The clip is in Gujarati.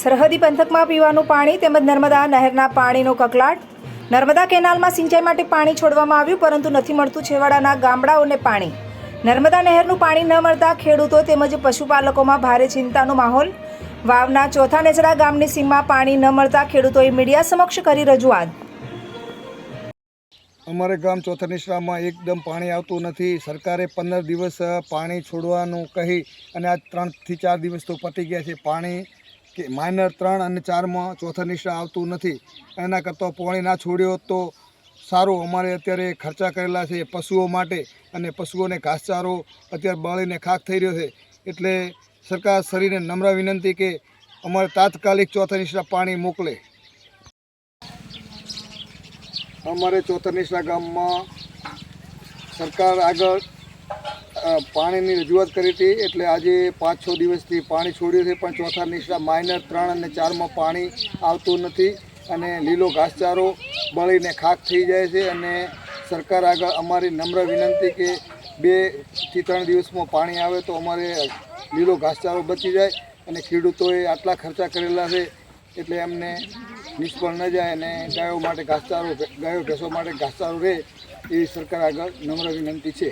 સરહદી પંથકમાં પીવાનું પાણી તેમજ નર્મદા નહેરના પાણીનો કકલાટ. નર્મદા કેનાલમાં સિંચાઈ માટે પાણી છોડવામાં આવ્યું, પરંતુ નથી મળતું છેવાડાના ગામડાઓને પાણી. નર્મદા નહેરનું પાણી ન મળતા ખેડૂતો તેમજ પશુપાલકોમાં ભારે ચિંતાનો માહોલ. વાવના ચોથા નેસડા ગામની સીમમાં પાણી ન મળતા ખેડૂતોએ મીડિયા સમક્ષ કરી રજૂઆત. અમારે ગામ ચોથા નિશ્રામાં એકદમ પાણી આવતું નથી. સરકારે પંદર દિવસ પાણી છોડવાનું કહી અને આજ ત્રણથી ચાર દિવસ તો પતી ગયા છે. પાણી કે માઇનર ત્રણ અને ચારમાં ચોથા નિશ્રા આવતું નથી. એના કરતાં પાણી ના છોડ્યો તો સારું. અમારે અત્યારે ખર્ચા કરેલા છે પશુઓ માટે અને પશુઓને ઘાસચારો અત્યારે બળીને ખાક થઈ રહ્યો છે. એટલે સરકાર શરીરને નમ્ર વિનંતી કે અમારે તાત્કાલિક ચોથા નિશ્રા પાણી મોકલે. અમારે ચોથાનીસરા ગામમાં સરકાર આગળ પાણીની રજૂઆત કરી હતી એટલે આજે પાંચ છ દિવસથી પાણી છોડ્યું છે, પણ ચોથા નિશરા માઇનર ત્રણ અને ચારમાં પાણી આવતું નથી અને લીલો ઘાસચારો બળીને ખાક થઈ જાય છે અને સરકાર આગળ અમારી નમ્ર વિનંતી કે બેથી ત્રણ દિવસમાં પાણી આવે તો અમારે લીલો ઘાસચારો બચી જાય અને ખેડૂતોએ આટલા ખર્ચા કરેલા છે એટલે એમને નિષ્ફળ ન જાય અને ગાયો માટે ઘાસચારો, ગાયો ભેંસો માટે ઘાસચારો રહે એવી સરકાર આગળ નમ્ર વિનંતી છે.